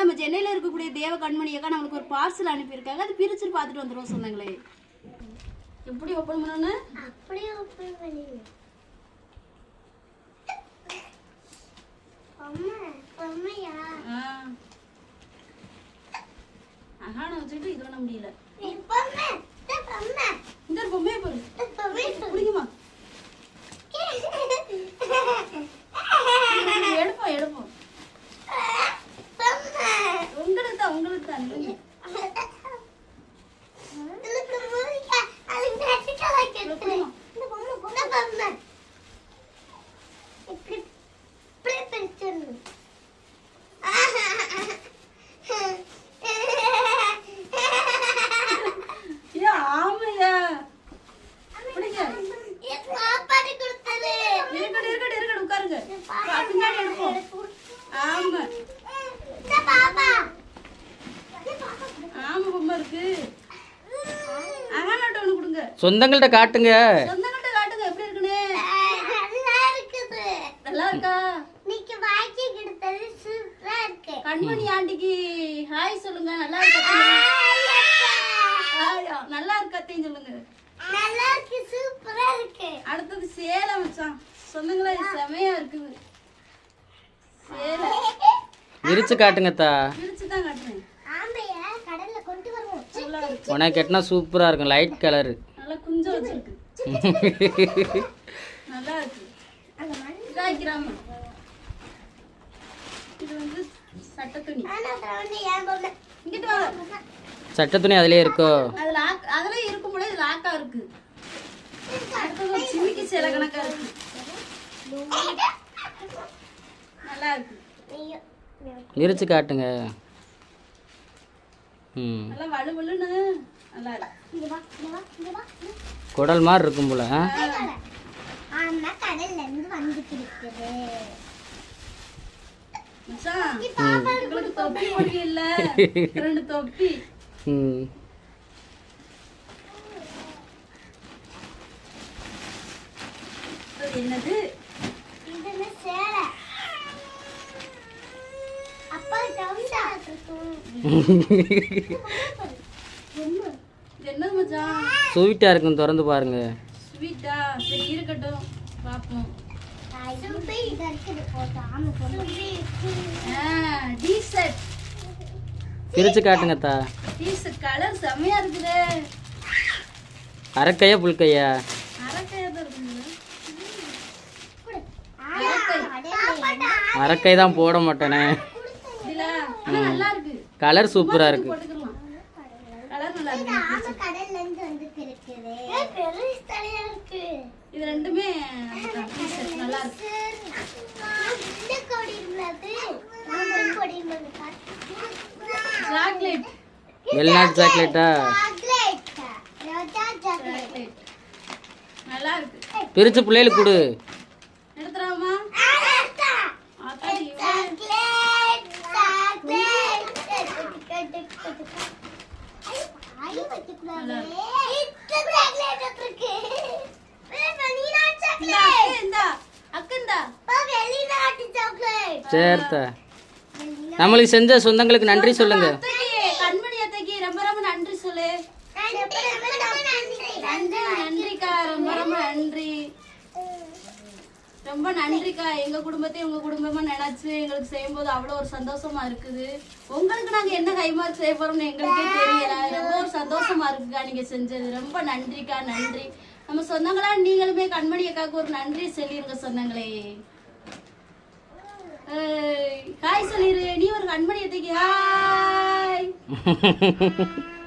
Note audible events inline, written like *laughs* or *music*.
நம்ம சென்னையில இருக்கக்கூடிய தேவ கண்மணி அக்கா நம்மளுக்கு ஒரு பார்சல் அனுப்பியிருக்காங்க. அது பிரிச்சு பார்த்துட்டு வந்துருவோம் சொன்னாங்களே. எப்படி ஓப்பன் பண்ணணும்னு அப்படியே ஓப்பன் அம்மையா அகான இது பண்ண முடியல. இந்த பொம்மையை பாரு. பிடிக்குமா எடுப்போம் எடுப்போம் உங்களுக்கு தான் உங்களுக்கு தான் நீங்க எனக்கு மூலிகை அது நெட்டிக்கல கெடுத்து இந்த பொம்மை பொம்மை பொம்மை இப்படி இப்படி பிரிச்சிடணும் ஏ ஆமையா பிடிங்க சாப்பாடு கொடுத்தது இருக்கட்டும் இருக்கட்டும் இருக்கட்டும் உட்காருங்க பா- பின்னாடி எடுப்போம் ஆமா இந்த பாப்பா ஆமா பொம்மை இருக்கு அகானாட்ட ஒன்று கொடுங்க சொந்தங்கள்ட்ட காட்டுங்க. சொந்தங்கள்ட்ட காட்டுங்க எப்படி இருக்குன்னு? நல்லா இருக்குது. நல்லா இருக்கா? இன்னைக்கு வாங்கி கொடுத்தது சூப்பரா இருக்கு. கண்மணி ஆண்டிக்கு ஹாய் சொல்லுங்க நல்லா இருக்கா? ஹாய் நல்லா இருக்கத்தையும் சொல்லுங்க. நல்லா இருக்கு சூப்பரா இருக்கு. அடுத்தது சேலை மச்சான். சொந்தங்களே செமையா இருக்குது. சேலை. விரிச்சு காட்டுங்கத்தா பிரிச்சு தான் காட்டுறேன். ஆம்பைய கடல்ல கொண்டு வருவோம். நல்லா இருக்கு. உனக்கு கட்டினா சூப்பராக இருக்கும் லைட் கலரு குஞ்சம் வச்சிருக்கு. *laughs* நல்லா இருக்கு. அந்த மண் இதாக்கிறாம இது வந்து சட்டை துணி இங்கிட்டு வாங்க. சட்டை துணி அதிலே இருக்கோ? அது லாக் இருக்கும் போல இது லாக்கா இருக்கு. அடுத்தது சிமிக்கி சேலை கணக்கா இருக்கு. நல்லா இருக்கு. விரிச்சு காட்டுங்க. நல்லா வலு வலுன்னு நல்லா இருக்கு இங்க வா இங்க வா இங்க வா. குடல் மாதிரி இருக்கும் போல. ஆ? ஆனா கடல்ல இருந்து வந்துட்டு இருக்குது உங்களுக்கு தொப்பி ரெண்டு தொப்பி. ம். என்னது? ஸ்வீட்டாக இருக்கும் திறந்து பாருங்க. ஸ்வீட்டா சரி இருக்கட்டும். டீசர்ட் பிரிச்சு காட்டுங்கத்தா டீசர்ட் கலர் செமையா இருக்குதே. அரைக்கையா புல்கையா? அரைக்கை. தான் போட மாட்டேனே. நல்லா இருக்கு. கலர் சூப்பராக இருக்கு. போட்டுக்கலாம். கலர் நல்லா இருக்கு. ஆமா கடல்ல இருந்து வந்துட்டு இருக்குது. பெரிய தலையா இருக்கு. இது ரெண்டுமே டீசர்ட் நல்லா இருக்கு. இந்த கொடி இருந்தது இந்த கொடி இருந்தது சாக்லேட் வெளிநாட்டு சாக்லேட்டா சாக்லேட் ரோஜா சாக்லேட் சாக்லேட் நல்லா இருக்கு. பிரிச்சு பிள்ளைகளுக்கு கொடு எடுத்துறாமா ஆரத்தா ஆத்தாடி இவன் சாக்லேட் சாக்லேட் ஐயோ வைக்கக்கூடாது இந்த சாக்லேட் இருக்கு வெளிநாட்டு இந்த சாக்லேட் அக்கு இந்த அக்கு இந்த வெளிநாட்டு சாக்லேட் நம்மளுக்கு செஞ்ச சொந்தங்களுக்கு நன்றி சொல்லுங்க. கண்மணி அத்தைக்கு ரொம்ப ரொம்ப நன்றி சொல்லு நன்றி நன்றிக்கா ரொம்ப ரொம்ப நன்றி ரொம்ப நன்றிக்கா. எங்க குடும்பத்தையும் உங்க குடும்பமா நினைச்சு எங்களுக்கு செய்யும்போது அவ்வளோ ஒரு சந்தோஷமா இருக்குது. உங்களுக்கு நாங்க என்ன கைமாறு செய்ய போறோம்னு எங்களுக்கே தெரியல. ரொம்ப ஒரு சந்தோஷமா இருக்குக்கா நீங்க செஞ்சது. ரொம்ப நன்றிக்கா நன்றி. நம்ம சொந்தங்களா? நீங்களுமே கண்மணி அக்காவுக்கு ஒரு நன்றி சொல்லிருங்க சொந்தங்களே. ஏய், ஹாய் சொல்லிரு. நீ ஒரு கண்மணி எத்தைக்கு ஹாய் *laughs*